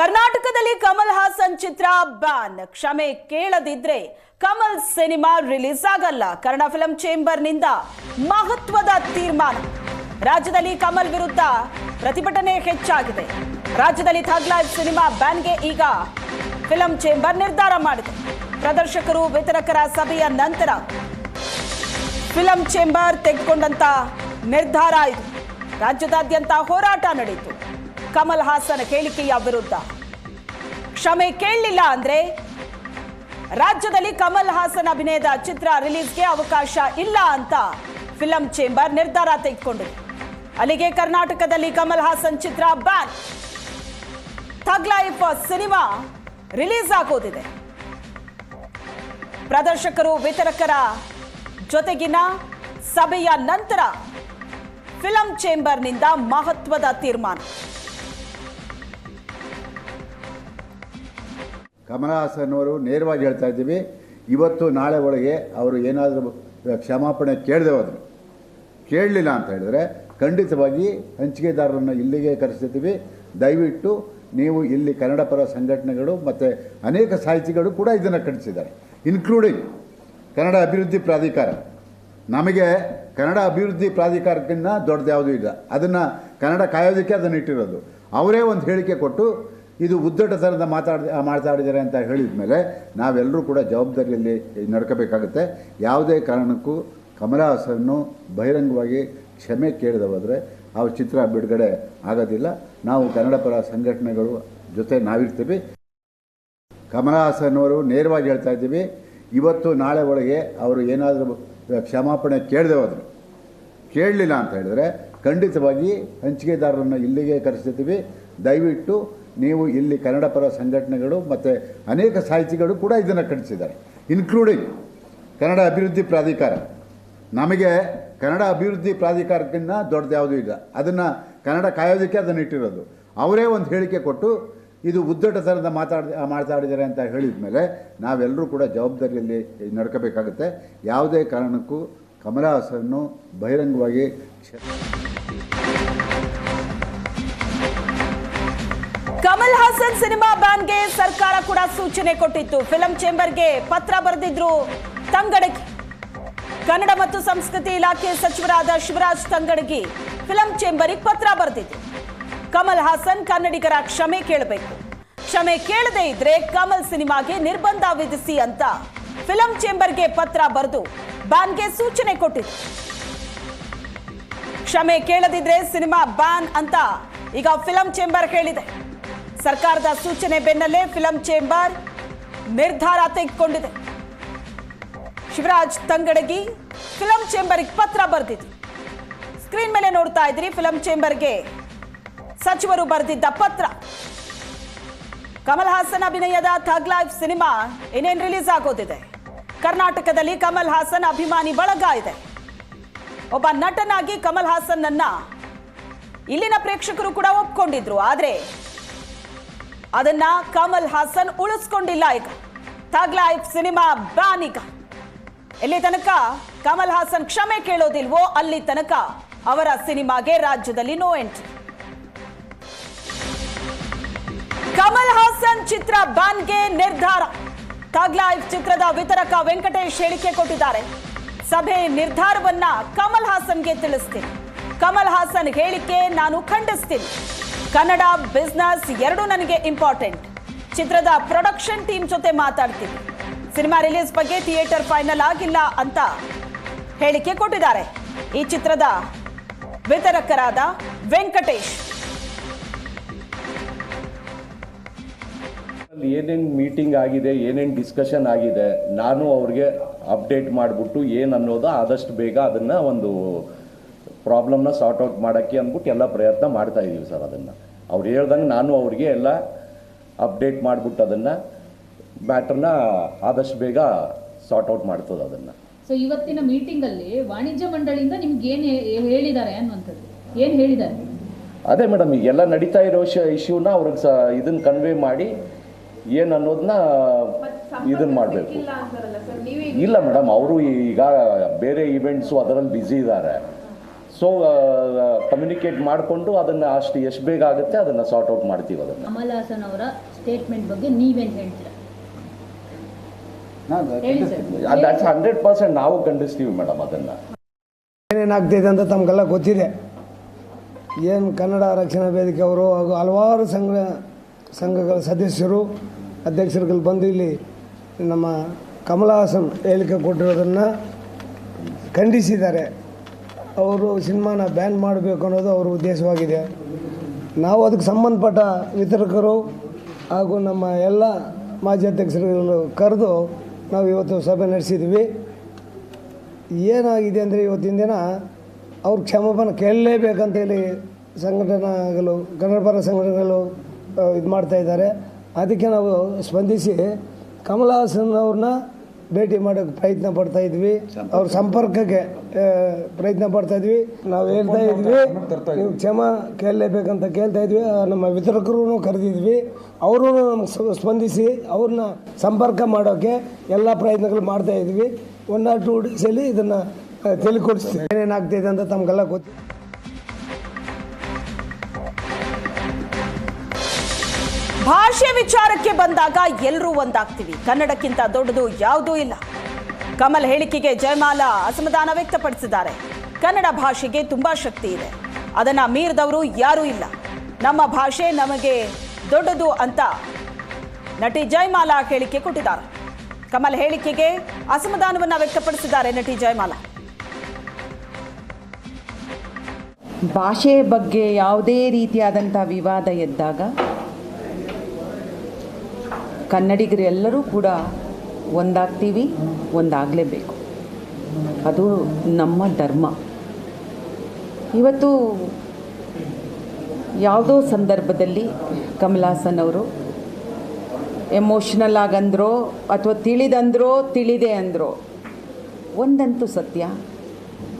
ಕರ್ನಾಟಕದಲ್ಲಿ ಕಮಲ್ ಹಾಸನ್ ಚಿತ್ರ ಬ್ಯಾನ್. ಕ್ಷಮೆ ಕೇಳದಿದ್ರೆ ಕಮಲ್ ಸಿನಿಮಾ ರಿಲೀಸ್ ಆಗಲ್ಲ. ಕನ್ನಡ ಫಿಲಂ ಚೇಂಬರ್ನಿಂದ ಮಹತ್ವದ ತೀರ್ಮಾನ. ರಾಜ್ಯದಲ್ಲಿ ಕಮಲ್ ವಿರುದ್ಧ ಪ್ರತಿಭಟನೆ ಹೆಚ್ಚಾಗಿದೆ. ರಾಜ್ಯದಲ್ಲಿ ಥಗ್ ಲೈಫ್ ಸಿನಿಮಾ ಬ್ಯಾನ್ಗೆ ಈಗ ಫಿಲಂ ಚೇಂಬರ್ ನಿರ್ಧಾರ ಮಾಡಿದೆ. ಪ್ರದರ್ಶಕರು ವಿತರಕರ ಸಭೆಯ ನಂತರ ಫಿಲಂ ಚೇಂಬರ್ ತೆಗೆದುಕೊಂಡಂತ ನಿರ್ಧಾರ ಇದು. ರಾಜ್ಯದಾದ್ಯಂತ ಹೋರಾಟ ನಡೆಯಿತು. ಕಮಲ್ ಹಾಸನ್ ಹೇಳಿಕೆಯ ವಿರುದ್ಧ. ಕ್ಷಮೆ ಕೇಳಲಿಲ್ಲ ಅಂದ್ರೆ ರಾಜ್ಯದಲ್ಲಿ ಕಮಲ್ ಹಾಸನ್ ಅಭಿನಯದ ಚಿತ್ರ ರಿಲೀಸ್ಗೆ ಅವಕಾಶ ಇಲ್ಲ ಅಂತ ಫಿಲಂ ಚೇಂಬರ್ ನಿರ್ಧಾರ ತೆಗೆದುಕೊಂಡಿದೆ. ಅಲ್ಲಿಗೆ ಕರ್ನಾಟಕದಲ್ಲಿ ಕಮಲ್ ಹಾಸನ್ ಚಿತ್ರ ಬ್ಯಾನ್. ಥಗ್ ಲೈಫ್ ಸಿನಿಮಾ ರಿಲೀಸ್ ಆಗೋದಿದೆ. ಪ್ರದರ್ಶಕರು ವಿತರಕರ ಜೊತೆಗಿನ ಸಭೆಯ ನಂತರ ಫಿಲಂ ಚೇಂಬರ್ನಿಂದ ಮಹತ್ವದ ತೀರ್ಮಾನ. ಕಮಲ ಹಾಸನ್ ಅವರು ನೇರವಾಗಿ ಹೇಳ್ತಾ ಇದ್ದೀವಿ, ಇವತ್ತು ನಾಳೆ ಒಳಗೆ ಅವರು ಏನಾದರೂ ಕ್ಷಮಾಪಣೆ ಕೇಳದೆ ಹೋದರು. ಕೇಳಲಿಲ್ಲ ಅಂತ ಹೇಳಿದ್ರೆ ಖಂಡಿತವಾಗಿ ಹಂಚಿಕೆದಾರರನ್ನು ಇಲ್ಲಿಗೆ ಕರೆಸಿದ್ದೀವಿ ದಯವಿಟ್ಟು ನೀವು ಇಲ್ಲಿ ಕನ್ನಡ ಪರ ಸಂಘಟನೆಗಳು ಮತ್ತು ಅನೇಕ ಸಾಹಿತಿಗಳು ಕೂಡ ಇದನ್ನು ಖಂಡಿಸಿದ್ದಾರೆ ಇನ್ಕ್ಲೂಡಿಂಗ್ ಕನ್ನಡ ಅಭಿವೃದ್ಧಿ ಪ್ರಾಧಿಕಾರ. ನಮಗೆ ಕನ್ನಡ ಅಭಿವೃದ್ಧಿ ಪ್ರಾಧಿಕಾರಕ್ಕಿಂತ ದೊಡ್ಡದು ಯಾವುದೂ ಇಲ್ಲ. ಅದನ್ನು ಕನ್ನಡ ಕಾಯೋದಕ್ಕೆ ಅದನ್ನು ಇಟ್ಟಿರೋದು. ಅವರೇ ಒಂದು ಹೇಳಿಕೆ ಕೊಟ್ಟು ಇದು ಉದ್ದಟತನದ ಮಾತಾಡ, ಮಾತಾಡಿದ್ದಾರೆ ಅಂತ ಹೇಳಿದ ಮೇಲೆ ನಾವೆಲ್ಲರೂ ಕೂಡ ಜವಾಬ್ದಾರಿಯಲ್ಲಿ ನಡ್ಕೋಬೇಕಾಗುತ್ತೆ. ಯಾವುದೇ ಕಾರಣಕ್ಕೂ ಕಮಲ ಹಾಸನ್ನು ಬಹಿರಂಗವಾಗಿ ಕ್ಷಮೆ ಕೇಳಿದವಾದರೆ ಅವ್ರ ಚಿತ್ರ ಬಿಡುಗಡೆ ಆಗೋದಿಲ್ಲ. ನಾವು ಕನ್ನಡ ಪರ ಸಂಘಟನೆಗಳು ಜೊತೆ ನಾವಿರ್ತೀವಿ. ಕಮಲ ಹಾಸನ್ ಅವರು ನೇರವಾಗಿ ಹೇಳ್ತಾ ಇದ್ದೀವಿ, ಇವತ್ತು ನಾಳೆ ಒಳಗೆ ಅವರು ಏನಾದರೂ ಕ್ಷಮಾಪಣೆ ಕೇಳದೆ ಹೋದರು. ಕೇಳಲಿಲ್ಲ ಅಂತ ಹೇಳಿದ್ರೆ ಖಂಡಿತವಾಗಿ ಹಂಚಿಕೆದಾರರನ್ನು ಇಲ್ಲಿಗೆ ಕರೆಸ್ತಿದ್ದೀವಿ. ದಯವಿಟ್ಟು ನೀವು ಇಲ್ಲಿ ಕನ್ನಡ ಪರ ಸಂಘಟನೆಗಳು ಮತ್ತು ಅನೇಕ ಸಾಹಿತಿಗಳು ಕೂಡ ಇದನ್ನು ಕಟ್ಟಿಸಿದ್ದಾರೆ ಇನ್ಕ್ಲೂಡಿಂಗ್ ಕನ್ನಡ ಅಭಿವೃದ್ಧಿ ಪ್ರಾಧಿಕಾರ. ನಮಗೆ ಕನ್ನಡ ಅಭಿವೃದ್ಧಿ ಪ್ರಾಧಿಕಾರಕ್ಕಿಂತ ದೊಡ್ಡದು ಯಾವುದೂ ಇಲ್ಲ. ಅದನ್ನು ಕನ್ನಡ ಕಾಯೋದಕ್ಕೆ ಅದನ್ನು ಇಟ್ಟಿರೋದು. ಅವರೇ ಒಂದು ಹೇಳಿಕೆ ಕೊಟ್ಟು ಇದು ಉದ್ದಟತನದ ಮಾತಾಡ, ಮಾತಾಡಿದ್ದಾರೆ ಅಂತ ಹೇಳಿದ ಮೇಲೆ ನಾವೆಲ್ಲರೂ ಕೂಡ ಜವಾಬ್ದಾರಿಯಲ್ಲಿ ನಡ್ಕೋಬೇಕಾಗುತ್ತೆ. ಯಾವುದೇ ಕಾರಣಕ್ಕೂ ಕಮಲ ಹಾಸನ್ನು ಬಹಿರಂಗವಾಗಿ ಕಮಲ್ ಹಾಸನ್ ಸಿನಿಮಾ ಬ್ಯಾನ್ಗೆ ಸರ್ಕಾರ ಕೂಡ ಸೂಚನೆ ಕೊಟ್ಟಿತ್ತು. ಫಿಲಂ ಚೇಂಬರ್ಗೆ ಪತ್ರ ಬರೆದಿದ್ರು ತಂಗಡಗಿ. ಕನ್ನಡ ಮತ್ತು ಸಂಸ್ಕೃತಿ ಇಲಾಖೆ ಸಚಿವರಾದ ಶಿವರಾಜ್ ತಂಗಡಗಿ ಫಿಲಂ ಚೇಂಬರಿಗೆ ಪತ್ರ ಬರೆದಿದ್ರು. ಕಮಲ್ ಹಾಸನ್ ಕನ್ನಡಿಗರ ಕ್ಷಮೆ ಕೇಳಬೇಕು. ಕ್ಷಮೆ ಕೇಳದೇ ಇದ್ರೆ ಕಮಲ್ ಸಿನಿಮಾಗೆ ನಿರ್ಬಂಧ ವಿಧಿಸಿ ಅಂತ ಫಿಲಂ ಚೇಂಬರ್ಗೆ ಪತ್ರ ಬರೆದು ಬ್ಯಾನ್ಗೆ ಸೂಚನೆ ಕೊಟ್ಟಿತ್ತು ಕ್ಷಮೆ ಕೇಳದಿದ್ರೆ ಸಿನಿಮಾ ಬ್ಯಾನ್ ಅಂತ ಈಗ ಫಿಲಂ ಚೇಂಬರ್ ಹೇಳಿದೆ. ಸರ್ಕಾರದ ಸೂಚನೆ ಬೆನ್ನಲ್ಲೇ ಫಿಲಂ ಚೇಂಬರ್ ನಿರ್ಧಾರ ತೆಗೆದುಕೊಂಡಿದೆ. ಶಿವರಾಜ್ ತಂಗಡಗಿ ಫಿಲಂ ಚೇಂಬರ್ಗೆ ಪತ್ರ ಬರೆದಿದ್ರು ಸ್ಕ್ರೀನ್ ಮೇಲೆ ನೋಡ್ತಾ ಇದ್ರಿ ಫಿಲಂ ಚೇಂಬರ್ಗೆ ಸಚಿವರು ಬರೆದಿದ್ದ ಪತ್ರ. ಕಮಲ್ ಹಾಸನ್ ಅಭಿನಯದ ಥಗ್ ಲೈಫ್ ಸಿನಿಮಾ ಇನ್ನೇನ್ ರಿಲೀಸ್ ಆಗೋದಿದೆ. ಕರ್ನಾಟಕದಲ್ಲಿ ಕಮಲ್ ಹಾಸನ್ ಅಭಿಮಾನಿ ಬಳಗ ಇದೆ. ಒಬ್ಬ ನಟನಾಗಿ ಕಮಲ್ ಹಾಸನ್ ಅನ್ನ ಇಲ್ಲಿನ ಪ್ರೇಕ್ಷಕರು ಕೂಡ ಒಪ್ಕೊಂಡಿದ್ರು, ಆದ್ರೆ ಅದನ್ನ ಕಮಲ್ ಹಾಸನ್ ಉಳಿಸ್ಕೊಂಡಿಲ್ಲ ಈಗ. ಥಗ್ ಲೈಫ್ ಸಿನಿಮಾ ಬ್ಯಾನ್ ಈಗ. ಎಲ್ಲಿ ತನಕ ಕಮಲ್ ಹಾಸನ್ ಕ್ಷಮೆ ಕೇಳೋದಿಲ್ವೋ ಅಲ್ಲಿ ತನಕ ಅವರ ಸಿನಿಮಾಗೆ ರಾಜ್ಯದಲ್ಲಿ ನೋ ಎಂಟ್ರಿ ಕಮಲ್ ಹಾಸನ್ ಚಿತ್ರ ಬ್ಯಾನ್ಗೆ ನಿರ್ಧಾರ. ಥಗ್ ಲೈಫ್ ಚಿತ್ರದ ವಿತರಕ ವೆಂಕಟೇಶ್ ಹೇಳಿಕೆ ಕೊಟ್ಟಿದ್ದಾರೆ. ಸಭೆ ನಿರ್ಧಾರವನ್ನ ಕಮಲ್ ಹಾಸನ್ಗೆ ತಿಳಿಸ್ತೀನಿ. ಕಮಲ್ ಹಾಸನ್ ಹೇಳಿಕೆ ನಾನು ಖಂಡಿಸ್ತೀನಿ. ಕನ್ನಡ ಬಿಸ್ನೆಸ್ ಎರಡು ನನಗೆ ಇಂಪಾರ್ಟೆಂಟ್ ಚಿತ್ರದ ಪ್ರೊಡಕ್ಷನ್ ಟೀಮ್ ಜೊತೆ ಮಾತಾಡ್ತೀನಿ. ಸಿನಿಮಾ ರಿಲೀಸ್ ಬಗ್ಗೆ ಥಿಯೇಟರ್ ಫೈನಲ್ ಆಗಿಲ್ಲ ಅಂತ ಹೇಳಿಕೆ ಕೊಟ್ಟಿದ್ದಾರೆ. ಈ ಚಿತ್ರದ ವಿತರಕರಾದ ವೆಂಕಟೇಶ್. ಏನೇನು ಮೀಟಿಂಗ್ ಆಗಿದೆ, ಏನೇನು ಡಿಸ್ಕಷನ್ ಆಗಿದೆ, ನಾನು ಅವ್ರಿಗೆ ಅಪ್ಡೇಟ್ ಮಾಡಿಬಿಟ್ಟು ಏನನ್ನೋದು ಆದಷ್ಟು ಬೇಗ ಅದನ್ನು ಒಂದು ಪ್ರಾಬ್ಲಮ್ನ ಸಾರ್ಟ್ ಔಟ್ ಮಾಡೋಕ್ಕೆ ಅಂದ್ಬಿಟ್ಟು ಎಲ್ಲ ಪ್ರಯತ್ನ ಮಾಡ್ತಾ ಇದ್ದೀವಿ ಸರ್ ಅದನ್ನು. ಅವ್ರು ಹೇಳ್ದಂಗೆ ನಾನು ಅವ್ರಿಗೆ ಎಲ್ಲ ಅಪ್ಡೇಟ್ ಮಾಡಿಬಿಟ್ಟು ಅದನ್ನು ಮ್ಯಾಟ್ರನ್ನ ಆದಷ್ಟು ಬೇಗ ಸಾರ್ಟ್ ಔಟ್ ಮಾಡ್ತದೆ ಅದನ್ನು. ಸೊ ಇವತ್ತಿನ ಮೀಟಿಂಗಲ್ಲಿ ವಾಣಿಜ್ಯ ಮಂಡಳಿಯಿಂದ ನಿಮ್ಗೆ ಏನು ಹೇ- ಹೇಳಿದ್ದಾರೆ ಅನ್ನುವಂಥದ್ದು? ಏನು ಹೇಳಿದ್ದಾರೆ? ಅದೇ ಮೇಡಮ್ ಈಗೆಲ್ಲ ನಡೀತಾ ಇರೋ ಇಶ್ಯೂನ ಅವ್ರಿಗೆ ಸ ಇದನ್ನು ಕನ್ವೇ ಮಾಡಿ ಏನು ಅನ್ನೋದನ್ನ ಇದನ್ನು ಮಾಡಬೇಕು. ಇಲ್ಲ ಮೇಡಮ್ ಅವರು ಈಗ ಬೇರೆ ಇವೆಂಟ್ಸು ಅದರಲ್ಲಿ ಬ್ಯುಸಿ ಇದ್ದಾರೆ. ಸೊ ಕಮ್ಯುನಿಕೇಟ್ ಮಾಡಿಕೊಂಡು ಅದನ್ನು ಅಷ್ಟು ಎಷ್ಟು ಬೇಗ ಆಗುತ್ತೆ ಅದನ್ನು ಸಾರ್ಟ್ ಔಟ್ ಮಾಡ್ತೀವಿ ಅದನ್ನು. ಕಮಲ್ ಹಾಸನ್ ಅವರ ಸ್ಟೇಟ್ಮೆಂಟ್ ಬಗ್ಗೆ ನೀವೇನು ಹೇಳ್ತೀರಾ? ದಟ್ಸ್ ಹಂಡ್ರೆಡ್ ಪರ್ಸೆಂಟ್ ನಾವು ಖಂಡಿಸ್ತೀವಿ ಮೇಡಮ್ ಅದನ್ನು. ಏನೇನಾಗ್ತಿದೆ ಅಂತ ತಮಗೆಲ್ಲ ಗೊತ್ತಿದೆ. ಏನು ಕನ್ನಡ ರಕ್ಷಣಾ ವೇದಿಕೆ ಅವರು ಹಾಗೂ ಹಲವಾರು ಸಂಘ ಸಂಘಗಳ ಸದಸ್ಯರು ಅಧ್ಯಕ್ಷರುಗಳು ಬಂದು ಇಲ್ಲಿ ನಮ್ಮ ಕಮಲ ಹಾಸನ್ ಹೇಳಿಕೆ ಕೊಟ್ಟಿರೋದನ್ನು ಖಂಡಿಸಿದ್ದಾರೆ. ಅವರು ಸಿನಿಮಾನ ಬ್ಯಾನ್ ಮಾಡಬೇಕು ಅನ್ನೋದು ಅವರ ಉದ್ದೇಶವಾಗಿದೆ. ನಾವು ಅದಕ್ಕೆ ಸಂಬಂಧಪಟ್ಟ ವಿತರಕರು ಹಾಗೂ ನಮ್ಮ ಎಲ್ಲ ಮಾಜಿ ಅಧ್ಯಕ್ಷರುಗಳು ಕರೆದು ನಾವು ಇವತ್ತು ಸಭೆ ನಡೆಸಿದ್ವಿ. ಏನಾಗಿದೆ ಅಂದರೆ ಇವತ್ತಿನ ದಿನ ಅವ್ರ ಕ್ಷಮಾಪಣೆ ಕೇಳಲೇಬೇಕಂತ ಹೇಳಿ ಸಂಘಟನೆಗಳು ಕನ್ನಡ ಪರ ಸಂಘಟನೆಗಳು ಇದು ಮಾಡ್ತಾ ಇದ್ದಾರೆ. ಅದಕ್ಕೆ ನಾವು ಸ್ಪಂದಿಸಿ ಕಮಲ್ ಹಾಸನ್ ಅವ್ರನ್ನ ಭೇಟಿ ಮಾಡೋಕ್ಕೆ ಪ್ರಯತ್ನ ಪಡ್ತಾ ಇದ್ವಿ. ಅವ್ರ ಸಂಪರ್ಕಕ್ಕೆ ಪ್ರಯತ್ನ ಪಡ್ತಾ ಇದ್ವಿ. ನಾವು ಹೇಳ್ತಾ ಇದ್ವಿ ನೀವು ಕ್ಷಮ ಕೇಳಲೇಬೇಕಂತ ಕೇಳ್ತಾ ಇದ್ವಿ. ನಮ್ಮ ವಿತರಕರು ಕರೆದಿದ್ವಿ. ಅವರು ನಮ್ಗೆ ಸ್ಪಂದಿಸಿ ಅವ್ರನ್ನ ಸಂಪರ್ಕ ಮಾಡೋಕ್ಕೆ ಎಲ್ಲ ಪ್ರಯತ್ನಗಳು ಮಾಡ್ತಾ ಇದ್ವಿ. ಒನ್ ಆರ್ ಟೂ ಡೇಸಲ್ಲಿ ಇದನ್ನು ತಿಳಿಕೊಡಿಸ್ತೀವಿ ಏನೇನಾಗ್ತಿದೆ ಅಂತ ತಮಗೆಲ್ಲ ಗೊತ್ತು. ವಿಚಾರಕ್ಕೆ ಬಂದಾಗ ಎಲ್ಲರೂ ಒಂದಾಗ್ತೀವಿ. ಕನ್ನಡಕ್ಕಿಂತ ದೊಡ್ಡದು ಯಾವುದೂ ಇಲ್ಲ. ಕಮಲ್ ಹೇಳಿಕೆಗೆ ಜಯಮಾಲಾ ಅಸಮಾಧಾನ ವ್ಯಕ್ತಪಡಿಸಿದ್ದಾರೆ. ಕನ್ನಡ ಭಾಷೆಗೆ ತುಂಬಾ ಶಕ್ತಿ ಇದೆ. ಅದನ್ನ ಮೀರಿದವರು ಯಾರೂ ಇಲ್ಲ. ನಮ್ಮ ಭಾಷೆ ನಮಗೆ ದೊಡ್ಡದು ಅಂತ ನಟಿ ಜಯಮಾಲಾ ಹೇಳಿಕೆ ಕೊಟ್ಟಿದ್ದಾರೆ. ಕಮಲ್ ಹೇಳಿಕೆಗೆ ಅಸಮಾಧಾನವನ್ನ ವ್ಯಕ್ತಪಡಿಸಿದ್ದಾರೆ ನಟಿ ಜಯಮಾಲಾ. ಭಾಷೆ ಬಗ್ಗೆ ಯಾವುದೇ ರೀತಿಯಾದಂಥ ವಿವಾದ ಎದ್ದಾಗ ಕನ್ನಡಿಗರೆಲ್ಲರೂ ಕೂಡ ಒಂದಾಗ್ತೀವಿ, ಒಂದಾಗಲೇಬೇಕು. ಅದು ನಮ್ಮ ಧರ್ಮ. ಇವತ್ತು ಯಾವುದೋ ಸಂದರ್ಭದಲ್ಲಿ ಕಮಲಾಸನ್ ಅವರು ಎಮೋಷ್ನಲ್ ಆಗಂದ್ರೋ ಅಥವಾ ತಿಳಿದಂದ್ರೋ ತಿಳಿದೆ ಅಂದ್ರೋ, ಒಂದಂತೂ ಸತ್ಯ,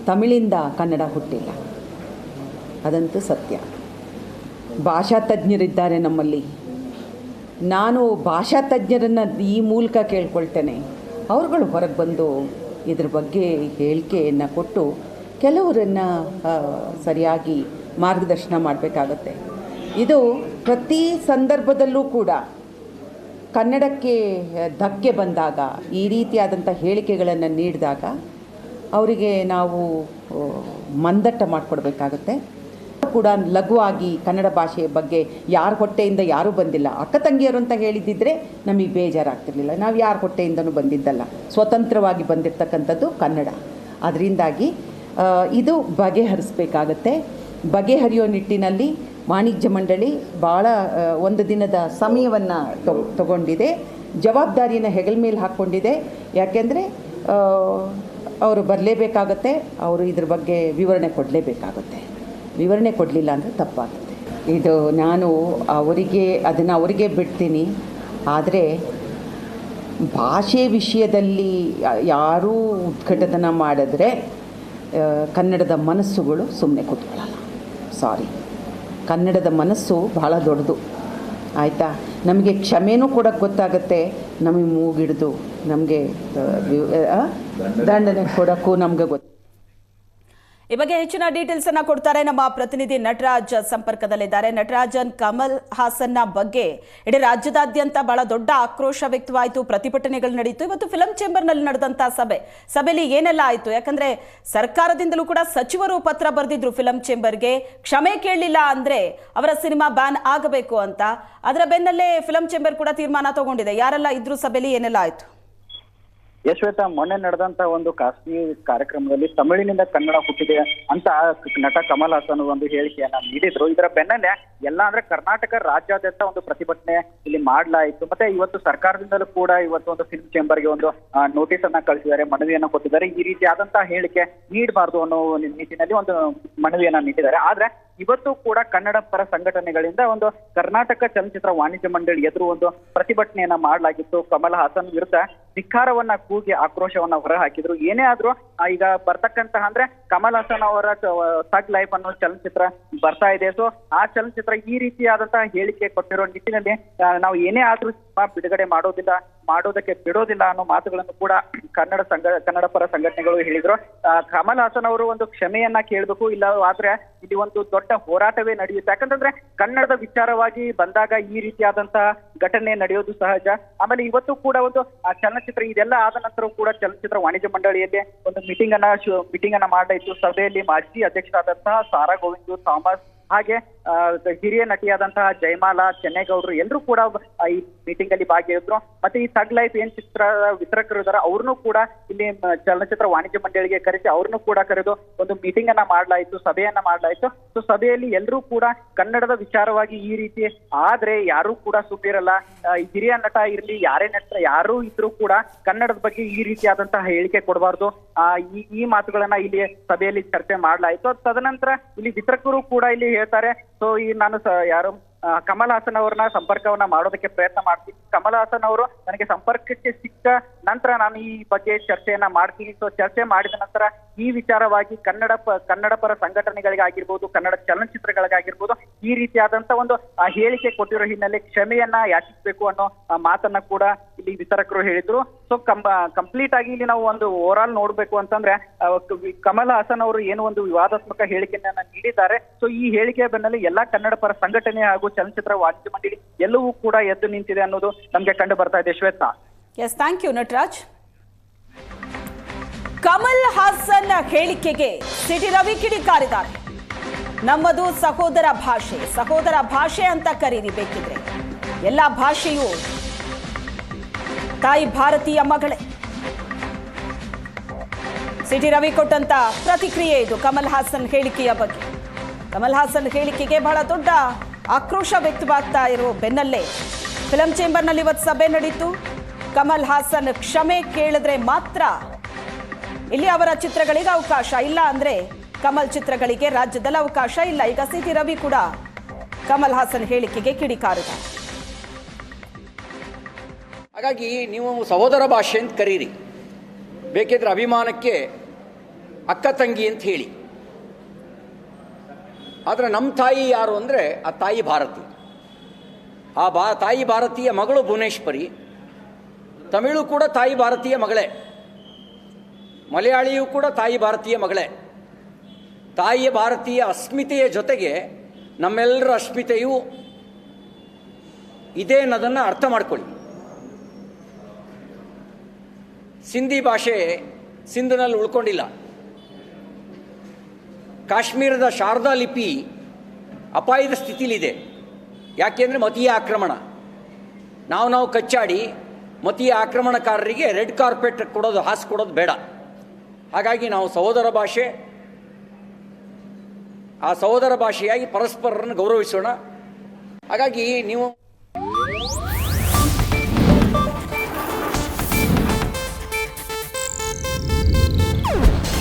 ತಮಿಳಿಂದ ಕನ್ನಡ ಹುಟ್ಟಿಲ್ಲ. ಅದಂತೂ ಸತ್ಯ. ಭಾಷಾ ತಜ್ಞರಿದ್ದಾರೆ ನಮ್ಮಲ್ಲಿ. ನಾನು ಭಾಷಾ ತಜ್ಞರನ್ನು ಈ ಮೂಲಕ ಕೇಳ್ಕೊಳ್ತೇನೆ. ಅವರುಗಳು ಹೊರಗೆ ಬಂದು ಇದ್ರ ಬಗ್ಗೆ ಹೇಳಿಕೆಯನ್ನು ಕೊಟ್ಟು ಕೆಲವರನ್ನು ಸರಿಯಾಗಿ ಮಾರ್ಗದರ್ಶನ ಮಾಡಬೇಕಾಗತ್ತೆ. ಇದು ಪ್ರತಿ ಸಂದರ್ಭದಲ್ಲೂ ಕೂಡ ಕನ್ನಡಕ್ಕೆ ಧಕ್ಕೆ ಬಂದಾಗ, ಈ ರೀತಿಯಾದಂಥ ಹೇಳಿಕೆಗಳನ್ನು ನೀಡಿದಾಗ, ಅವರಿಗೆ ನಾವು ಮಂದಟ್ಟ ಮಾಡಿಕೊಡ್ಬೇಕಾಗತ್ತೆ. ಕೂಡ ಲಘುವಾಗಿ ಕನ್ನಡ ಭಾಷೆಯ ಬಗ್ಗೆ ಯಾರ ಹೊಟ್ಟೆಯಿಂದ ಯಾರೂ ಬಂದಿಲ್ಲ. ಅಕ್ಕ ತಂಗಿಯರು ಅಂತ ಹೇಳಿದ್ದಿದ್ರೆ ನಮಗೆ ಬೇಜಾರಾಗ್ತಿರ್ಲಿಲ್ಲ. ನಾವು ಯಾರ ಹೊಟ್ಟೆಯಿಂದನೂ ಬಂದಿದ್ದಲ್ಲ. ಸ್ವತಂತ್ರವಾಗಿ ಬಂದಿರತಕ್ಕಂಥದ್ದು ಕನ್ನಡ. ಅದರಿಂದಾಗಿ ಇದು ಬಗೆಹರಿಸ್ಬೇಕಾಗತ್ತೆ. ಬಗೆಹರಿಯೋ ನಿಟ್ಟಿನಲ್ಲಿ ವಾಣಿಜ್ಯ ಮಂಡಳಿ ಭಾಳ ಒಂದು ದಿನದ ಸಮಯವನ್ನು ತಗೊಂಡಿದೆ. ಜವಾಬ್ದಾರಿಯನ್ನು ಹೆಗಲ ಮೇಲೆ ಹಾಕ್ಕೊಂಡಿದೆ. ಯಾಕೆಂದರೆ ಅವರು ಬರಲೇಬೇಕಾಗತ್ತೆ. ಅವರು ಇದ್ರ ಬಗ್ಗೆ ವಿವರಣೆ ಕೊಡಲೇಬೇಕಾಗುತ್ತೆ. ವಿವರಣೆ ಕೊಡಲಿಲ್ಲ ಅಂದರೆ ತಪ್ಪಾಗುತ್ತೆ. ಇದು ನಾನು ಅವರಿಗೆ, ಅದನ್ನು ಅವರಿಗೆ ಬಿಡ್ತೀನಿ. ಆದರೆ ಭಾಷೆ ವಿಷಯದಲ್ಲಿ ಯಾರೂ ಉದ್ಘಟನ ಮಾಡಿದ್ರೆ ಕನ್ನಡದ ಮನಸ್ಸುಗಳು ಸುಮ್ಮನೆ ಕೂತ್ಕೊಳ್ಳಲ್ಲ ಸಾರಿ ಕನ್ನಡದ ಮನಸ್ಸು ಬಹಳ ದೊಡ್ಡದು. ಆಯಿತಾ? ನಮಗೆ ಕ್ಷಮೆನೂ ಕೊಡೋಕ್ಕೆ ಗೊತ್ತಾಗುತ್ತೆ. ನಮಗೆ ಮೂಗಿಡ್ದು, ನಮಗೆ ದಂಡನೆ ಕೊಡೋಕ್ಕೂ ನಮಗೆ ಗೊತ್ತು ಈ ಬಗ್ಗೆ ಹೆಚ್ಚಿನ ಡೀಟೇಲ್ಸ್ ಅನ್ನ ಕೊಡ್ತಾರೆ ನಮ್ಮ ಪ್ರತಿನಿಧಿ ನಟರಾಜ್ ಸಂಪರ್ಕದಲ್ಲಿದ್ದಾರೆ. ನಟರಾಜನ್ ಕಮಲ್ ಹಾಸನ್ನ ಬಗ್ಗೆ ಇಡೀ ರಾಜ್ಯದಾದ್ಯಂತ ಬಹಳ ದೊಡ್ಡ ಆಕ್ರೋಶ ವ್ಯಕ್ತವಾಯಿತು. ಪ್ರತಿಭಟನೆಗಳು ನಡೆಯಿತು ಇವತ್ತು ಫಿಲಂ ಚೇಂಬರ್ನಲ್ಲಿ ನಡೆದಂತಹ ಸಭೆ. ಸಭೆಯಲ್ಲಿ ಏನೆಲ್ಲ ಆಯಿತು? ಯಾಕಂದ್ರೆ ಸರ್ಕಾರದಿಂದಲೂ ಕೂಡ ಸಚಿವರು ಪತ್ರ ಬರೆದಿದ್ರು ಫಿಲಂ ಚೇಂಬರ್ಗೆ ಕ್ಷಮೆ ಕೇಳಲಿಲ್ಲ ಅಂದ್ರೆ ಅವರ ಸಿನಿಮಾ ಬ್ಯಾನ್ ಆಗಬೇಕು ಅಂತ. ಅದರ ಬೆನ್ನಲ್ಲೇ ಫಿಲಂ ಚೇಂಬರ್ ಕೂಡ ತೀರ್ಮಾನ ತಗೊಂಡಿದೆ. ಯಾರೆಲ್ಲ ಇದ್ರು ಸಭೆಯಲ್ಲಿ ಏನೆಲ್ಲ ಆಯಿತು? ಯಶ್ವೇತ ಮೊನ್ನೆ ನಡೆದಂತ ಒಂದು ಖಾಸಗಿ ಕಾರ್ಯಕ್ರಮದಲ್ಲಿ ತಮಿಳಿನಿಂದ ಕನ್ನಡ ಹುಟ್ಟಿದೆ ಅಂತ ನಟ ಕಮಲ್ ಹಾಸನ್ ಒಂದು ಹೇಳಿಕೆಯನ್ನ ನೀಡಿದ್ರು. ಇದರ ಬೆನ್ನಲ್ಲೇ ಎಲ್ಲ ಅಂದ್ರೆ ಕರ್ನಾಟಕ ರಾಜ್ಯಾದ್ಯಂತ ಒಂದು ಪ್ರತಿಭಟನೆ ಇಲ್ಲಿ ಮಾಡ್ಲಾಯಿತು. ಮತ್ತೆ ಇವತ್ತು ಸರ್ಕಾರದಿಂದಲೂ ಕೂಡ ಇವತ್ತು ಒಂದು ಫಿಲ್ಮ್ ಚೇಂಬರ್ಗೆ ಒಂದು ನೋಟಿಸ್ ಅನ್ನ ಕಳಿಸಿದ್ದಾರೆ, ಮನವಿಯನ್ನ ಕೊಟ್ಟಿದ್ದಾರೆ. ಈ ರೀತಿ ಆದಂತಹ ಹೇಳಿಕೆ ನೀಡಬಾರ್ದು ಅನ್ನೋ ನಿಟ್ಟಿನಲ್ಲಿ ಒಂದು ಮನವಿಯನ್ನ ನೀಡಿದ್ದಾರೆ. ಆದ್ರೆ ಇವತ್ತು ಕೂಡ ಕನ್ನಡ ಪರ ಸಂಘಟನೆಗಳಿಂದ ಒಂದು ಕರ್ನಾಟಕ ಚಲನಚಿತ್ರ ವಾಣಿಜ್ಯ ಮಂಡಳಿ ಎದುರು ಒಂದು ಪ್ರತಿಭಟನೆಯನ್ನ ಮಾಡಲಾಗಿತ್ತು. ಕಮಲ್ ಹಾಸನ್ ವಿರುದ್ಧ ಧಿಕ್ಕಾರವನ್ನ ಕೂಗಿ ಆಕ್ರೋಶವನ್ನ ಹೊರಹಾಕಿದ್ರು. ಏನೇ ಆದ್ರೂ ಈಗ ಬರ್ತಕ್ಕಂತಹ ಅಂದ್ರೆ ಕಮಲ್ ಹಾಸನ್ ಅವರ ತಗ್ ಲೈಫ್ ಅನ್ನೋ ಚಲನಚಿತ್ರ ಬರ್ತಾ ಇದೆ. ಸೊ ಆ ಚಲನಚಿತ್ರ ಈ ರೀತಿಯಾದಂತಹ ಹೇಳಿಕೆ ಕೊಟ್ಟಿರೋ ನಿಟ್ಟಿನಲ್ಲಿ ನಾವು ಏನೇ ಆದ್ರೂ ಸಿನಿಮಾ ಬಿಡುಗಡೆ ಮಾಡೋದಿಲ್ಲ, ಮಾಡೋದಕ್ಕೆ ಬಿಡೋದಿಲ್ಲ ಅನ್ನೋ ಮಾತುಗಳನ್ನು ಕೂಡ ಕನ್ನಡ ಸಂಘ, ಕನ್ನಡ ಪರ ಸಂಘಟನೆಗಳು ಹೇಳಿದ್ರು. ಕಮಲ್ ಹಾಸನ್ ಅವರು ಒಂದು ಕ್ಷಮೆಯನ್ನ ಕೇಳಬೇಕು, ಇಲ್ಲ ಆದ್ರೆ ಇಲ್ಲಿ ಒಂದು ದೊಡ್ಡ ಹೋರಾಟವೇ ನಡೆಯುತ್ತೆ. ಯಾಕಂತಂದ್ರೆ ಕನ್ನಡದ ವಿಚಾರವಾಗಿ ಬಂದಾಗ ಈ ರೀತಿಯಾದಂತಹ ಘಟನೆ ನಡೆಯೋದು ಸಹಜ. ಆಮೇಲೆ ಇವತ್ತು ಕೂಡ ಒಂದು ಚಲನಚಿತ್ರ ಇದೆಲ್ಲ ಆದ ನಂತರ ಕೂಡ ಚಲನಚಿತ್ರ ವಾಣಿಜ್ಯ ಮಂಡಳಿಯಲ್ಲಿ ಒಂದು ಮೀಟಿಂಗ್ ಅನ್ನ ಮೀಟಿಂಗ್ ಅನ್ನ ಮಾಡಲಾಯಿತು ಸಭೆಯಲ್ಲಿ ಮಾಜಿ ಅಧ್ಯಕ್ಷರಾದಂತಹ ಸಾರಾ ಗೋವಿಂದು, ಥಾಮಸ್, ಹಾಗೆ ಹಿರಿಯ ನಟಿಯಾದಂತಹ ಜಯಮಾಲಾ ಚೆನ್ನೇಗೌಡರು ಎಲ್ಲರೂ ಕೂಡ ಈ ಮೀಟಿಂಗ್ ಅಲ್ಲಿ ಭಾಗಿಯಾಗಿದ್ರು ಮತ್ತೆ ಈ ತಗ್ ಲೈಫ್ ಏನ್ ಚಿತ್ರ, ವಿತರಕರು ಇದಾರೆ ಅವ್ರನ್ನೂ ಕೂಡ ಇಲ್ಲಿ ಚಲನಚಿತ್ರ ವಾಣಿಜ್ಯ ಮಂಡಳಿಗೆ ಕರೆಸಿ ಅವ್ರನ್ನೂ ಕೂಡ ಕರೆದು ಒಂದು ಮೀಟಿಂಗ್ ಅನ್ನ ಮಾಡಲಾಯಿತು, ಸಭೆಯನ್ನ ಮಾಡಲಾಯಿತು. ಸೊ ಸಭೆಯಲ್ಲಿ ಎಲ್ಲರೂ ಕೂಡ ಕನ್ನಡದ ವಿಚಾರವಾಗಿ ಈ ರೀತಿ, ಆದ್ರೆ ಯಾರು ಕೂಡ ಸುಟ್ಟಿರಲ್ಲ ಹಿರಿಯ ನಟ ಇರ್ಲಿ, ಯಾರೇ ನಟ ಯಾರು ಇದ್ರು ಕೂಡ ಕನ್ನಡದ ಬಗ್ಗೆ ಈ ರೀತಿಯಾದಂತಹ ಹೇಳಿಕೆ ಕೊಡಬಾರ್ದು. ಆ ಈ ಮಾತುಗಳನ್ನ ಇಲ್ಲಿ ಸಭೆಯಲ್ಲಿ ಚರ್ಚೆ ಮಾಡಲಾಯಿತು. ತದನಂತರ ಇಲ್ಲಿ ವಿತರಕರು ಕೂಡ ಇಲ್ಲಿ ಹೇಳ್ತಾರೆ ಸೊ ಈ ನಾನು ಸ- ಯಾರು ಕಮಲ್ ಹಾಸನ್ ಅವ್ರನ್ನ ಸಂಪರ್ಕವನ್ನ ಮಾಡೋದಕ್ಕೆ ಪ್ರಯತ್ನ ಮಾಡ್ತೀನಿ ಕಮಲ್ ಹಾಸನ್ ಅವರು ನನಗೆ ಸಂಪರ್ಕಕ್ಕೆ ಸಿಕ್ಕ ನಂತರ ನಾನು ಈ ಬಗ್ಗೆ ಚರ್ಚೆಯನ್ನ ಮಾಡ್ತೀನಿ. ಸೊ ಚರ್ಚೆ ಮಾಡಿದ ನಂತರ ಈ ವಿಚಾರವಾಗಿ ಕನ್ನಡ ಕನ್ನಡ ಪರ ಸಂಘಟನೆಗಳಿಗಾಗಿರ್ಬೋದು, ಕನ್ನಡ ಚಲನಚಿತ್ರಗಳಿಗಾಗಿರ್ಬೋದು, ಈ ರೀತಿಯಾದಂತ ಒಂದು ಹೇಳಿಕೆ ಕೊಟ್ಟಿರೋ ಹಿನ್ನೆಲೆ ಕ್ಷಮೆಯನ್ನ ಯಾಚಿಸಬೇಕು ಅನ್ನೋ ಮಾತನ್ನ ಕೂಡ ಇಲ್ಲಿ ವಿತರಕರು ಹೇಳಿದ್ರು. ಸೊ ಕಂಬ ಕಂಪ್ಲೀಟ್ ಆಗಿ ಇಲ್ಲಿ ನಾವು ಒಂದು ಓವರ್ ಆಲ್ ನೋಡ್ಬೇಕು ಅಂತಂದ್ರೆ ಕಮಲ್ ಹಾಸನ್ ಅವರು ಏನು ಒಂದು ವಿವಾದಾತ್ಮಕ ಹೇಳಿಕೆಯನ್ನ ನೀಡಿದ್ದಾರೆ. ಸೊ ಈ ಹೇಳಿಕೆಯ ಬೆನ್ನಲ್ಲಿ ಎಲ್ಲಾ ಕನ್ನಡ ಪರ ಸಂಘಟನೆ ಹಾಗೂ ಚಲನಚಿತ್ರ ವಾಣಿಜ್ಯ ಮಂಡಳಿ ಎಲ್ಲವೂ ಕೂಡ ಎದ್ದು ನಿಂತಿದೆ ಅನ್ನೋದು ನಮ್ಗೆ ಕಂಡು ಬರ್ತಾ ಇದೆ, Shweta. Yes thank you Nataraj. Kamal Haasan ಹೇಳಿಕೆಗೆ ಸಿಟಿ ರವಿ ಕಿಡಿಕಾರಿದ್ದಾರೆ. ನಮ್ಮದು ಸಹೋದರ ಭಾಷೆ ಸಹೋದರ ಭಾಷೆ ಅಂತ ಕರೀರಿ ಬೇಕಿದ್ರೆ. ಎಲ್ಲ ಭಾಷೆಯೂ ತಾಯಿ ಭಾರತೀಯ ಮಗಳೇ. ಸಿಟಿ ರವಿ ಕೊಟ್ಟಂತ ಪ್ರತಿಕ್ರಿಯೆ ಇದು ಕಮಲ್ ಹಾಸನ್ ಹೇಳಿಕೆಯ ಬಗ್ಗೆ. ಕಮಲ್ ಹಾಸನ್ ಹೇಳಿಕೆಗೆ ಬಹಳ ದೊಡ್ಡ ಆಕ್ರೋಶ ವ್ಯಕ್ತವಾಗ್ತಾ ಇರೋ ಬೆನ್ನಲ್ಲೇ ಫಿಲಂ ಚೇಂಬರ್ನಲ್ಲಿ ಇವತ್ತು ಸಭೆ ನಡೀತು. ಕಮಲ್ ಹಾಸನ್ ಕ್ಷಮೆ ಕೇಳಿದ್ರೆ ಮಾತ್ರ ಇಲ್ಲಿ ಅವರ ಚಿತ್ರಗಳಿಗೆ ಅವಕಾಶ ಇಲ್ಲ ಅಂದ್ರೆ ಕಮಲ್ ಚಿತ್ರಗಳಿಗೆ ರಾಜ್ಯದಲ್ಲಿ ಅವಕಾಶ ಇಲ್ಲ. ಈಗ ಸಿಟಿ ರವಿ ಕೂಡ ಕಮಲ್ ಹಾಸನ್ ಹೇಳಿಕೆಗೆ ಕಿಡಿಕಾರದ. ಹಾಗಾಗಿ ನೀವು ಸಹೋದರ ಭಾಷೆ ಅಂತ ಕರೀರಿ. ಬೇಕಿದ್ರೆ ಅಭಿಮಾನಕ್ಕೆ ಅಕ್ಕ ತಂಗಿ ಅಂತ ಹೇಳಿ. ಆದರೆ ನಮ್ಮ ತಾಯಿ ಯಾರು ಅಂದರೆ ಆ ತಾಯಿ ಭಾರತಿ. ಆ ಬಾ, ತಾಯಿ ಭಾರತೀಯ ಮಗಳು ಭುವನೇಶ್ವರಿ. ತಮಿಳು ಕೂಡ ತಾಯಿ ಭಾರತೀಯ ಮಗಳೇ. ಮಲಯಾಳಿಯೂ ಕೂಡ ತಾಯಿ ಭಾರತೀಯ ಮಗಳೇ. ತಾಯಿಯ ಭಾರತೀಯ ಅಸ್ಮಿತೆಯ ಜೊತೆಗೆ ನಮ್ಮೆಲ್ಲರ ಅಸ್ಮಿತೆಯೂ ಇದೆ ಅನ್ನೋದನ್ನು ಅರ್ಥ ಮಾಡ್ಕೊಳ್ಳಿ. ಸಿಂಧಿ ಭಾಷೆ ಸಿಂಧುನಲ್ಲಿ ಉಳ್ಕೊಂಡಿಲ್ಲ. ಕಾಶ್ಮೀರದ ಶಾರದಾ ಲಿಪಿ ಅಪಾಯದ ಸ್ಥಿತಿಲಿದೆ. ಯಾಕೆಂದರೆ ಮತೀಯ ಆಕ್ರಮಣ. ನಾವು ನಾವು ಕಚ್ಚಾಡಿ ಮತೀಯ ಆಕ್ರಮಣಕಾರರಿಗೆ ರೆಡ್ ಕಾರ್ಪೆಟ್ ಕೊಡೋದು ಹಾಸ್ಕೊಡೋದು ಬೇಡ. ಹಾಗಾಗಿ ನಾವು ಸಹೋದರ ಭಾಷೆ, ಆ ಸಹೋದರ ಭಾಷೆಯಾಗಿ ಪರಸ್ಪರರನ್ನು ಗೌರವಿಸೋಣ. ಹಾಗಾಗಿ ನೀವು